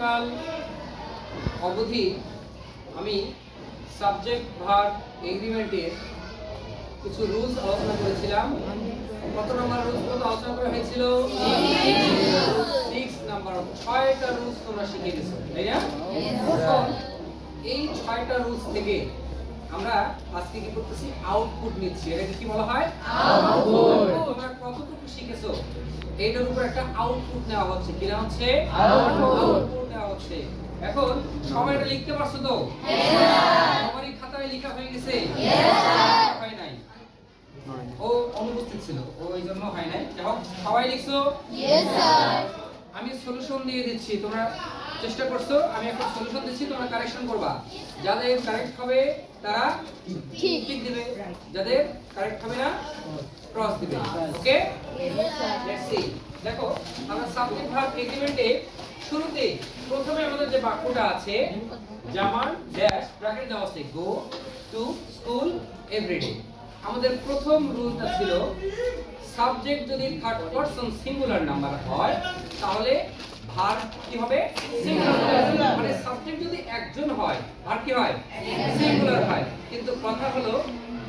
অনেককাল অবধি আমি সাবজেক্ট ভার এগ্রিমেন্টের কিছু রুলস আলোচনা করেছিলাম। কত নম্বর রুলসগুলো আলোচনা করা হয়েছিল সিক্স নাম্বার ছয়টা রুলস তোমরা শিখে গেছো তাই না? এই ছয়টা রুলস থেকে আমরা আজকে কি করতেছি? আউটপুট নিচ্ছি। এটাকে কি বলা হয়? আউটপুট তোমরা কতটুকু শিখেছো? এইটার উপর একটা আউটপুট নেওয়া হচ্ছে। কি নেওয়া হচ্ছে? আউটপুট নেওয়া হচ্ছে। এখন এটা লিখতে পারছ তো? সবারই খাতায় লেখা হয়ে গেছে? হয় নাই। ও অনুপস্থিত ছিল ও এই জন্য হয় নাই। যাই সবাই লিখছো? আমি সলিউশন দিয়ে দিচ্ছি। তোমরা চেষ্টা করছ আমি একটা সলিউশন দিচ্ছি তোমরা কারেকশন করবা। যাদের কারেক্ট হবে তারা ঠিক। দিবে। যাদের কারেক্ট হবে না ক্রস দিবে। ওকে লেটস সি দেখো আমরা সাবজেক্ট ভার্ব এগ্রিমেন্টে শুরুতে প্রথমে আমাদের যে বাক্যটা আছে জামান ড্যাশ ব্র্যাকেট দেওয়া আছে গো টু স্কুল এভরিডে আমাদের প্রথম রুলটা ছিল সাবজেক্ট যদি থার্ড পারসন সিঙ্গুলার নাম্বার হয় তাহলে ভার কি হবে? সিঙ্গুলার মানে সাবজেক্ট যদি একজন হয় ভার কি হয়? সিঙ্গুলার হয়। কিন্তু কথা হলো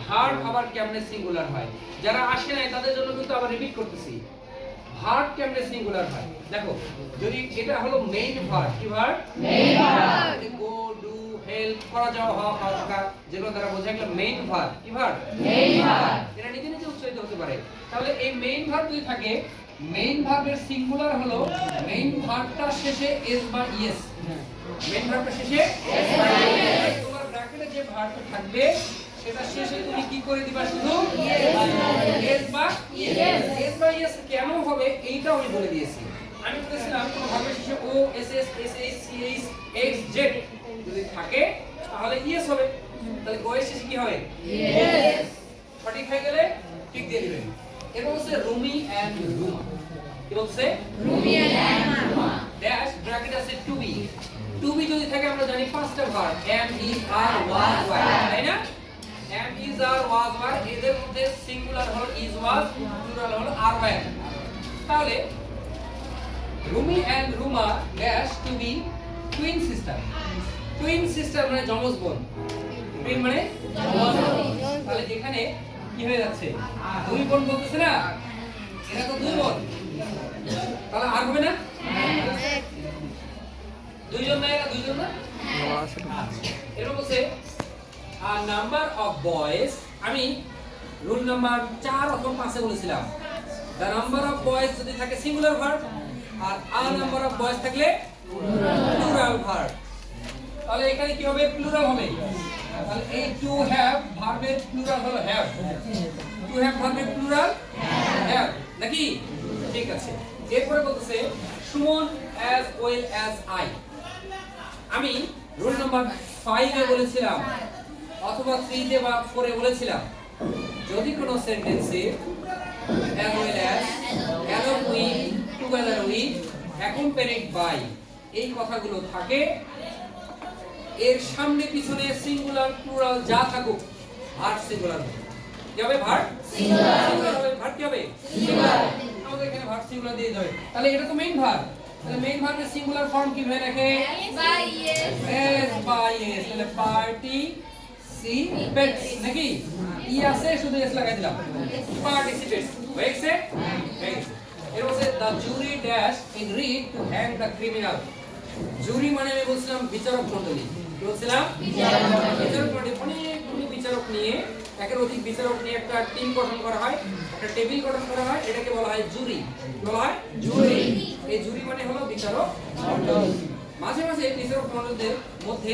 ভার আবার কেমনে সিঙ্গুলার হয়? যারা আসে নাই তাদের জন্য কিন্তু আবার রিপিট করতেছি। ভার কেমনে সিঙ্গুলার হয়? দেখো যদি এটা হলো মেইন ভার কি ভার? Main verb. Go do help করা যাওয়া হওয়া থাকা যেগুলো দ্বারা বোঝা গেল মেইন ভার কি ভার? Main verb. এটা নিজে নিজে উচ্চারিত হতে পারে। তাহলে এই মেইন ভার যদি থাকে মেইন ভার্বের সিঙ্গুলার হলো মেইন ভার্বটা শেষে এস বা ইএস মেইন ভার্বটা শেষে এস বা ইএস তোমার ব্র্যাকেটে যে ভার্বটা থাকবে সেটা শেষে তুমি কি করে দিবা শুধু? এস বা ইএস এস বা ইএস কেন হবে এইটা আমি বলে দিয়েছি। আমি বলেছিলাম কোনো ভার্বের শেষে O S S S H C H X Z যদি থাকে তাহলে ইএস হবে। তাহলে গো এর শেষে কি হবে? ইএস সঠিক হয়ে গেলে ঠিক দিয়ে দিবেন। এরপর হচ্ছে রুমি এন্ড রুমা কি বলছে Rumi and Ruma dash bracket আছে টু বি টু বি যদি থাকে আমরা জানি পাঁচটা verb am is are was were তাই না? Am is are was were এদের মধ্যে সিঙ্গুলার হলো ইজ ওয়াজ প্লুরাল হলো আর ওয়ার তাহলে Rumi and Ruma dash to be twin sister twin sister মানে যমজ বোন। টুইন মানে যমজ বোন। তাহলে এখানে কি হয়ে যাচ্ছে? দুই বোন বলতেছে না? এটা তো দুই বোন। তাহলে আর হবে না? দুইজন না এরা দুইজন না? এরকম নাম্বার অফ বয়েজ আমি রুল নাম্বার চার অথবা পাঁচে বলেছিলাম। দ্য নাম্বার অফ বয়েজ যদি থাকে সিঙ্গুলার ভার্ব আর নাম্বার অফ বয়েজ থাকলে প্লুরাল তাহলে এখানে কি হবে? প্লুরাল হবে। তাহলে এই টু হ্যাভ ভার্বের প্লুরাল হলো হ্যাভ টু হ্যাভ ভার্বের প্লুরাল হ্যাভ নাকি? ঠিক আছে। এরপরে বলতেছে, Suman as well as I আমি রোল নাম্বার ফাইভে বলেছিলাম, অথবা থ্রিতে বা ফোরে বলেছিলাম। যদি কোনো সেন্টেন্সে as well as along with together with accompanied by এই কথাগুলো থাকে এর সামনে পিছনে সিঙ্গুলার প্লুরাল যা থাকুক ভার্ব সিঙ্গুলার কি হবে ভার্ব সিঙ্গুলার হবে। ভার্ব কি হবে? সিঙ্গুলার আমাদের এখানে ভার্ব সিঙ্গুলার দিয়ে যাবে তাহলে এটা তো মেইন ভার্ব তাহলে মেইন ভার্বের সিঙ্গুলার ফর্ম কি হয়ে রাখে এস বাই এস তাহলে পার্টি সি পেটস নাকি? ই আছে শুধু এস লাগাই দিলাম। পার্টিসিপেটস হয়ে গেছে? হয়ে গেছে এর হচ্ছে the jury dash agreed to hang the criminal jury মানে আমি বলছিলাম বিচারক মণ্ডলী বলছিলাম বিচারক অনেকগুলো বিচারক নিয়ে একের অধিক বিচারক নিয়ে একটা টিম গঠন করা হয় একটা টেবিল গঠন করা হয় এটাকে বলা হয় জুরি বলা হয়? জুরি এই জুরি মানে হলো বিচারক। মাঝে মাঝে বিচারক মণ্ডলীদের মধ্যে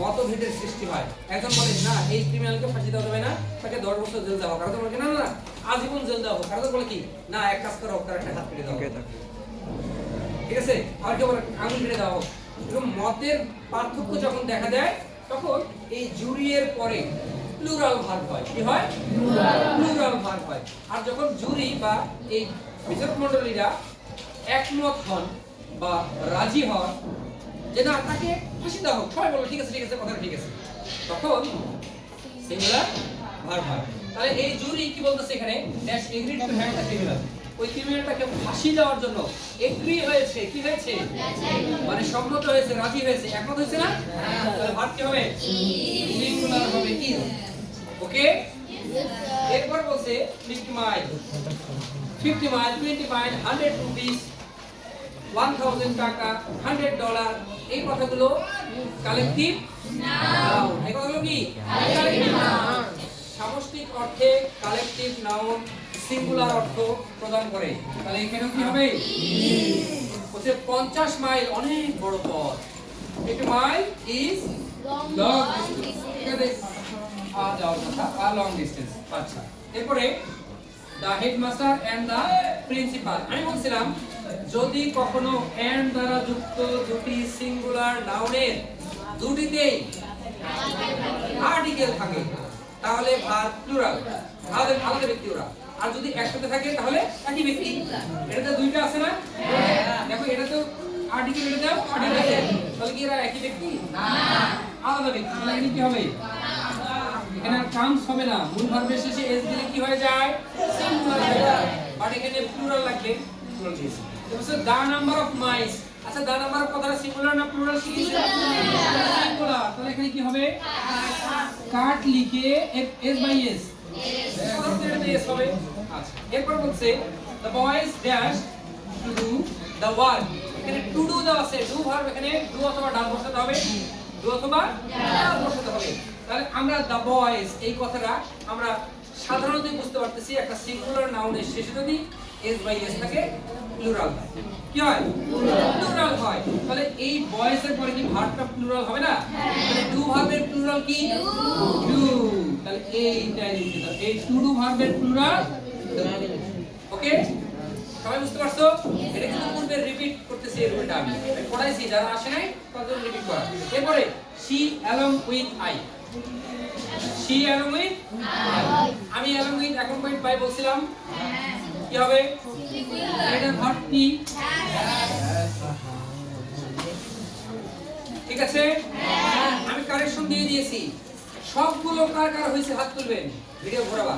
মতভেদের সৃষ্টি হয়। একজন বলে না এই ক্রিমিনালকে ফাঁসি দেওয়া যাবে না তাকে দশ বছর জেল দেওয়া হোক। আর বলে না না না আজীবন জেল দেওয়া হোক। আর বলে কি না এক কাজ করা হোক তার একটা হাত কেটে দেওয়া ঠিক আছে? আর কেউ বলে আঙুল কেটে দেওয়া হোক। এরকম মতের পার্থক্য যখন দেখা দেয় তখন এই জুরিয়ের পরে প্লুরাল ভার্ব হয়। কি হয়? প্লুরাল ভার্ব হয়। আর যখন জুরি বা এই বিচারক মণ্ডলীরা একমত হন বা রাজি হন যে না তাকে ফাঁসি দেওয়া হোক সবাই বলো ঠিক আছে ঠিক আছে কথা ঠিক আছে। তখন সিঙ্গুলার ভার্ব হয়। তাহলে এই জুরি কি বলতেছে এখানে? Dash agreed to hand the criminal ওই ক্রিমিনালটাকে ফাঁসি দেওয়ার জন্য এগ্রি হয়েছে কি হয়েছে? মানে সম্মত হয়েছে রাজি হয়েছে একমত হয়েছে না? তাহলে ভাত কি হবে সিঙ্গুলার হবে কি? ওকে? এরপর বলছে 50 মাইল 50 মাইল 20 মাইল 100 রুপিস 1000 টাকা 100 ডলার এই কথাগুলো কালেক্টিভ নাউন এই কথাগুলো কি? কালেক্টিভ নাউন সামষ্টিক অর্থে কালেক্টিভ নাউন সিঙ্গুলার অর্থ প্রদান করে। তাহলে এখানে কি হবে? হচ্ছে 50 মাইল অনেক বড় পথ। 50 mile is long distance uh যাওয়ার কথা আর লং ডিস্টেন্স আচ্ছা এরপরে হেডমাস্টার এন্ড দা প্রিন্সিপাল আমি বলছিলাম যদি কখনো দ্বারা যুক্ত দুটি সিঙ্গুলার নাউনের দুটিতেই আর্টিকেল থাকে তাহলে ভার প্লুরাল আলাদা ব্যক্তি ওরা। আর যদি একসাথে থাকে তাহলে একই ব্যক্তি এটাতে দুইটা আছে না? দেখো এটা তো আর্টিকেল এটা দাও। আর্টিকেল তাহলে কি এরা একই ব্যক্তি? না। আলাদা ব্যক্তি। তাহলে এখানে কি হবে? এখানে কামস হবে না। মূল ভার্বের শেষে এস দিলে কি হয়ে যায়? সিঙ্গুলার হয়ে যায়। বাট এখানে প্লুরাল লাগবে। প্লুরাল দিয়েছে। তারপর দা নাম্বার অফ মাইস আচ্ছা দা নাম্বার অফ কথাটা সিঙ্গুলার না প্লুরাল শিখেছে সিঙ্গুলার তাহলে এখানে কি হবে? কাট লিখে এস বাই এস এরপর বলছে the boys dash to do the work এখানে টু ডু দেওয়া আছে ডু ভার্ব এখানে ডু অথবা ডান বসাতে হবে। ডু অথবা ডান বসাতে হবে। তাহলে আমরা দ্য বয়েজ এই কথাটা আমরা সাধারণত বুঝতে পারতেছি, একটা সিঙ্গুলার নাউনের শেষে যদি এস বাই এস থাকে প্লুরাল হয়। কি হয়? প্লুরাল হয়। তাহলে এই বয়েস এর পরে কি ভার্বটা প্লুরাল হবে না? তাহলে ডু ভার্বের প্লুরাল কি? ডু তাহলে এইটাই লিখতে দাও। এই টু ডু ভার্বের প্লুরাল ওকে সবাই বুঝতে পারছ? এটা কিন্তু পূর্বে রিপিট করতেছি এই রুলটা আমি পড়াইছি যারা আসে নাই তাদের রিপিট করা। এরপরে she along with I she along with আমি অ্যালং উইথ এখন পয়েন্ট বাই বলছিলাম। কি হবে? এটা ভার্বটি ঠিক আছে? আমি কারেকশন দিয়ে দিয়েছি। সবগুলো কার কার হয়েছে হাত তুলবেন? ভিডিও ঘোরাবা।